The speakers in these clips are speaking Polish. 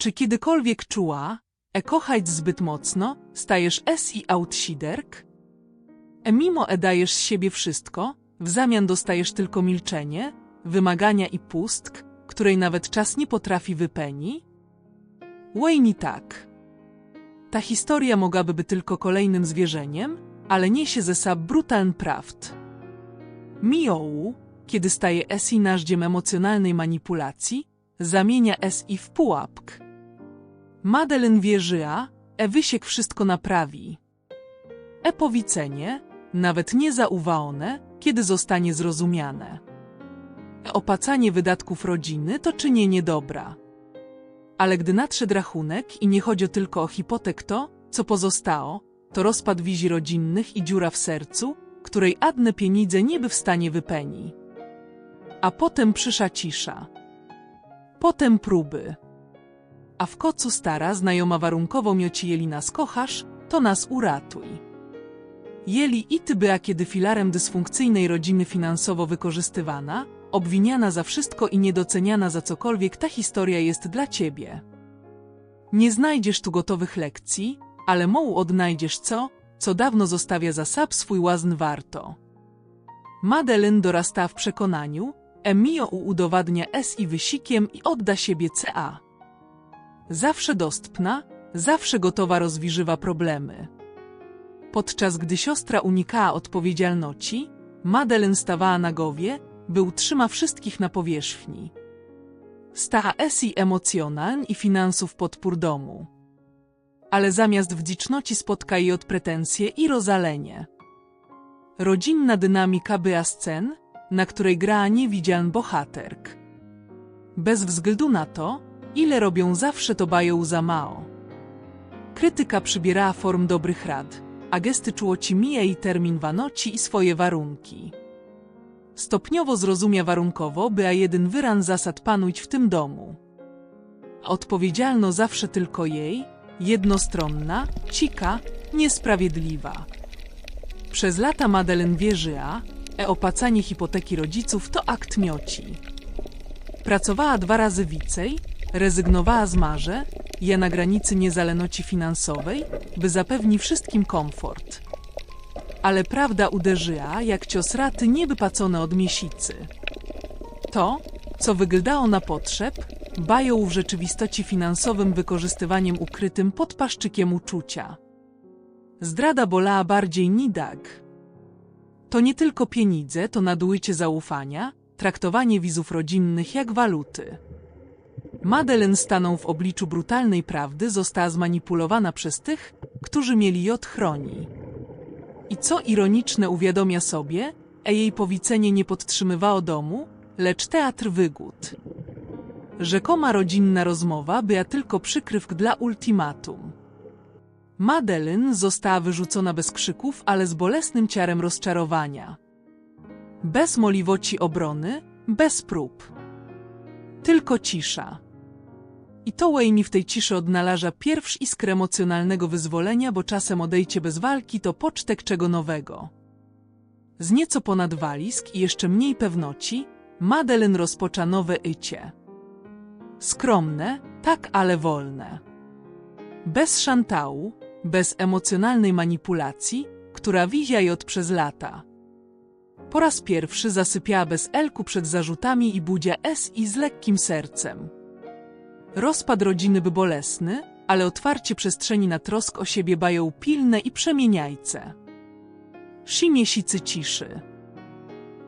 Czy kiedykolwiek czuła, e kochać zbyt mocno, stajesz es i outsiderk? E mimo e dajesz z siebie wszystko, w zamian dostajesz tylko milczenie, wymagania i pustk, której nawet czas nie potrafi wypeni? Wayne tak. Ta historia mogłaby być tylko kolejnym zwierzeniem, ale niesie ze sobą brutalny prawd. Miołu, kiedy staje SI narzędziem emocjonalnej manipulacji, zamienia SI w pułapkę. Madeleine wierzyła, e wysiek wszystko naprawi. E powiedzenie, nawet nie zauważone, kiedy zostanie zrozumiane. E opłacanie wydatków rodziny to czynienie dobra. Ale gdy nadszedł rachunek i nie chodzi tylko o hipotek to, co pozostało, to rozpad wizji rodzinnych i dziura w sercu, której adne pieniądze nie by w stanie wypeni. A potem przysza cisza. Potem próby. A w kocu stara znajoma warunkowo mioci jeli nas kochasz, to nas uratuj. Jeli i ty była kiedy filarem dysfunkcyjnej rodziny finansowo wykorzystywana, obwiniana za wszystko i niedoceniana za cokolwiek ta historia jest dla ciebie. Nie znajdziesz tu gotowych lekcji, ale mołu odnajdziesz co, co dawno zostawia za sab swój łazn warto. Madeleine dorasta w przekonaniu, Emio udowadnia S i wysikiem i odda siebie CA. Zawsze dostępna, zawsze gotowa rozwiązywa problemy. Podczas gdy siostra unikała odpowiedzialności, Madeleine stawała na głowie, by utrzyma wszystkich na powierzchni. Stała esi emocjonaln i finansów podpór domu. Ale zamiast wdzięczności spotka jej od pretensje i rozalenie. Rodzinna dynamika była scen, na której gra niewidzialny bohaterk. Bez względu na to, ile robią zawsze to bają za mało. Krytyka przybierała form dobrych rad, a gesty czułoci mija i termin wanoci i swoje warunki. Stopniowo zrozumia warunkowo, by a jeden wyran zasad panuć w tym domu. A Odpowiedzialno zawsze tylko jej, jednostronna, cika, niesprawiedliwa. Przez lata Madeleine wierzyła, e opłacanie hipoteki rodziców to akt mioci. Pracowała dwa razy więcej, rezygnowała z marze, je na granicy niezależności finansowej, by zapewni wszystkim komfort. Ale prawda uderzyła, jak cios raty nieby pacone od miesięcy. To, co wyglądało na potrzeb, bają w rzeczywistości finansowym wykorzystywaniem ukrytym pod paszczykiem uczucia. Zdrada bolała bardziej nidag. To nie tylko pieniądze, to nadużycie zaufania, traktowanie wizów rodzinnych jak waluty. Madeleine stanął w obliczu brutalnej prawdy, została zmanipulowana przez tych, którzy mieli ją chroni. I co ironiczne uwiadomia sobie, e jej powiedzenie nie podtrzymywało domu, lecz teatr wygód. Rzekoma rodzinna rozmowa była tylko przykrywk dla ultimatum. Madeleine została wyrzucona bez krzyków, ale z bolesnym ciarem rozczarowania. Bez możliwości obrony, bez prób. Tylko cisza. I to Wayne w tej ciszy odnalazła pierwszy iskrę emocjonalnego wyzwolenia, bo czasem odejście bez walki to pocztek czego nowego. Z nieco ponad walizk i jeszcze mniej pewności, Madeleine rozpoczęła nowe ycie. Skromne, tak ale wolne. Bez szantału, bez emocjonalnej manipulacji, która wizja od przez lata. Po raz pierwszy zasypiała bez elku przed zarzutami i budzia S i z lekkim sercem. Rozpad rodziny by bolesny, ale otwarcie przestrzeni na trosk o siebie bają pilne i przemieniajce. Szy miesięcy ciszy.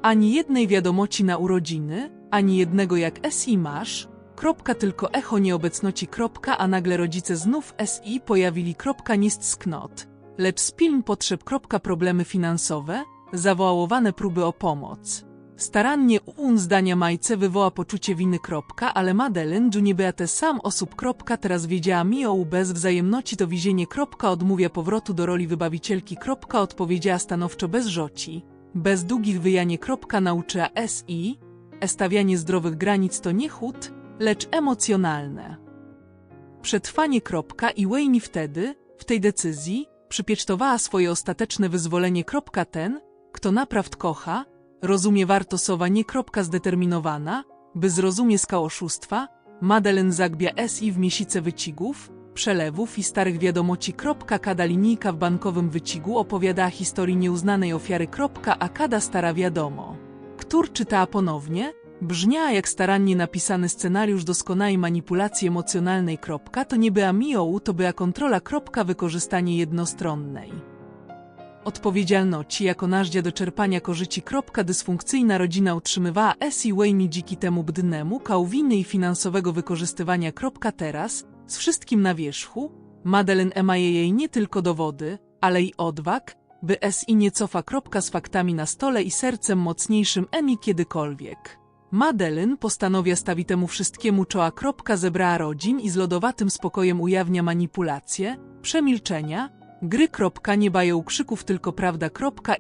Ani jednej wiadomości na urodziny, ani jednego jak SI masz, kropka tylko echo nieobecności kropka, a nagle rodzice znów SI pojawili kropka nist sknot, lecz spiln potrzeb kropka problemy finansowe, zawołałowane próby o pomoc. Starannie un zdania Majce wywoła poczucie winy kropka, ale Madeleine była te sam osób kropka teraz wiedziała mi o bez wzajemności to wizienie kropka odmówia powrotu do roli wybawicielki kropka odpowiedziała stanowczo bez rzoci. Bez długich wyjanie kropka nauczyła SI, stawianie zdrowych granic to nie chód, lecz emocjonalne. Przetrwanie kropka i Wayne wtedy, w tej decyzji, przypiecztowała swoje ostateczne wyzwolenie kropka ten, kto naprawdę kocha, rozumie wartosowa nie kropka zdeterminowana, by zrozumie skał oszustwa, Madeleine zagbia SI w miesice wycigów, przelewów i starych wiadomości. Kada linijka w bankowym wycigu opowiada historii nieuznanej ofiary. A kada stara wiadomo. Któr czytała ponownie? Brzmiała jak starannie napisany scenariusz doskonałej manipulacji emocjonalnej. To nie była miłu, to była kontrola. Wykorzystanie jednostronnej odpowiedzialności jako narzędzia do czerpania korzyści. Dysfunkcyjna rodzina utrzymywała SI Waymi dziki temu bdnemu kałwiny i finansowego wykorzystywania. Teraz, z wszystkim na wierzchu, Madeleine emaje jej nie tylko dowody, ale i odwag, by SI nie cofa. Z faktami na stole i sercem mocniejszym Emi kiedykolwiek. Madeleine postanawia stawić temu wszystkiemu czoła. Zebrała rodzin i z lodowatym spokojem ujawnia manipulacje, przemilczenia, Gry. Nie bają krzyków tylko prawda.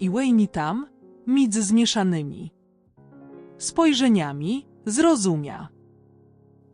I Wayne tam, mic zmieszanymi spojrzeniami, zrozumia.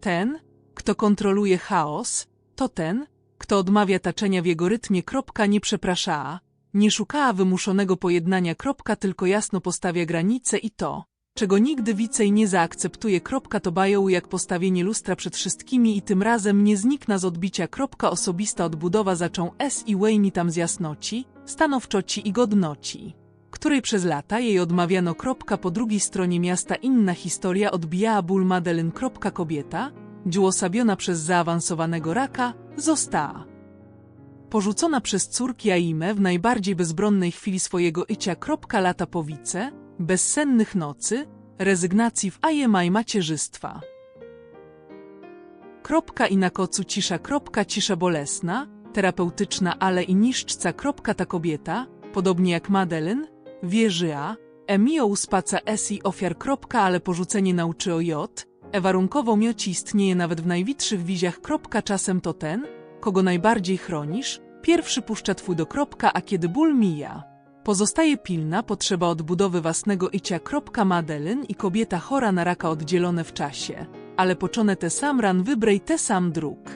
Ten, kto kontroluje chaos, to ten, kto odmawia taczenia w jego rytmie. Nie przeprasza, nie szukała wymuszonego pojednania. Tylko jasno postawia granice i to, czego nigdy więcej nie zaakceptuje. To bają jak postawienie lustra przed wszystkimi i tym razem nie znikna z odbicia. Osobista odbudowa zaczął S i Wayne tam z jasnoci, stanowczoci i godnoci, której przez lata jej odmawiano. Po drugiej stronie miasta inna historia odbijała ból Madeleine. Kobieta, dziłosabiona przez zaawansowanego raka, została porzucona przez córki Aime w najbardziej bezbronnej chwili swojego icia. Lata powice, bezsennych nocy, rezygnacji w ajemaj macierzystwa. Kropka i na kocu cisza. Kropka cisza bolesna, terapeutyczna, ale i niszczca. Kropka ta kobieta, podobnie jak Madeleine, wierzyła, emio uspaca esi ofiar. Kropka, ale porzucenie nauczy o jod, e warunkowo mioci istnieje nawet w najwitszych wiziach. Kropka, czasem to ten, kogo najbardziej chronisz, pierwszy puszcza twój do kropka, a kiedy ból mija. Pozostaje pilna potrzeba odbudowy własnego icia. Madeleine i kobieta chora na raka oddzielone w czasie, ale poczone te sam ran wybrej te sam dróg.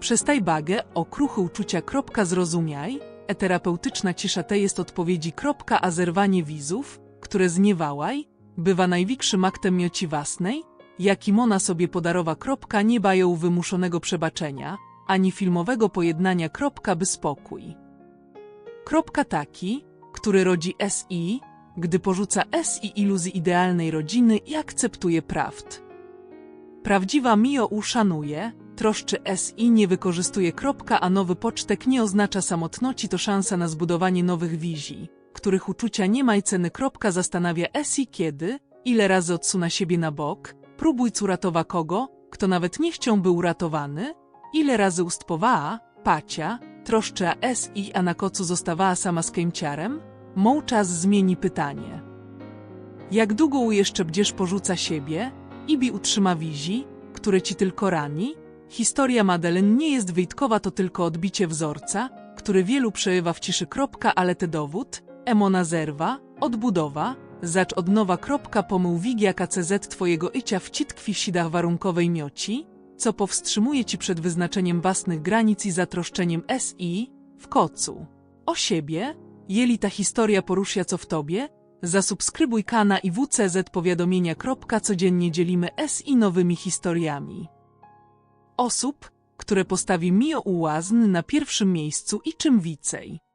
Przestaj bagę, okruchy uczucia. Zrozumiaj, eterapeutyczna cisza te jest odpowiedzi. A zerwanie wizów, które zniewałaj, bywa największym aktem mioci własnej, jaki Mona sobie podarowa. Nie bają wymuszonego przebaczenia, ani filmowego pojednania. By spokój. Kropka taki, który rodzi SI, gdy porzuca SI iluzji idealnej rodziny i akceptuje prawd. Prawdziwa Mio uszanuje, troszczy SI nie wykorzystuje kropka, a nowy pocztek nie oznacza samotności, to szansa na zbudowanie nowych wizji, których uczucia nie ma i ceny. Kropka zastanawia SI kiedy, ile razy odsuna siebie na bok, próbuj uratowa kogo, kto nawet nie chciał był uratowany, ile razy ustpowała, pacia, troszcza S i a na kocu zostawała sama z kęciarem? Mą czas zmieni pytanie. Jak długo jeszcze bdzież porzuca siebie? Ibi utrzyma wizji, które ci tylko rani? Historia Madeleine nie jest wyjtkowa, to tylko odbicie wzorca, który wielu przerywa w ciszy. Kropka, ale te dowód, emona zerwa, odbudowa, zacz od nowa. Kropka, pomył wigia KCZ twojego icia w citkwi sidach warunkowej mioci, co powstrzymuje ci przed wyznaczeniem własnych granic i zatroszczeniem SI w kocu. O siebie, jeli ta historia porusza co w tobie, zasubskrybuj kana i WCZ powiadomienia. Codziennie dzielimy SI nowymi historiami. Osób, które postawi Mio Ułazn na pierwszym miejscu i czym więcej.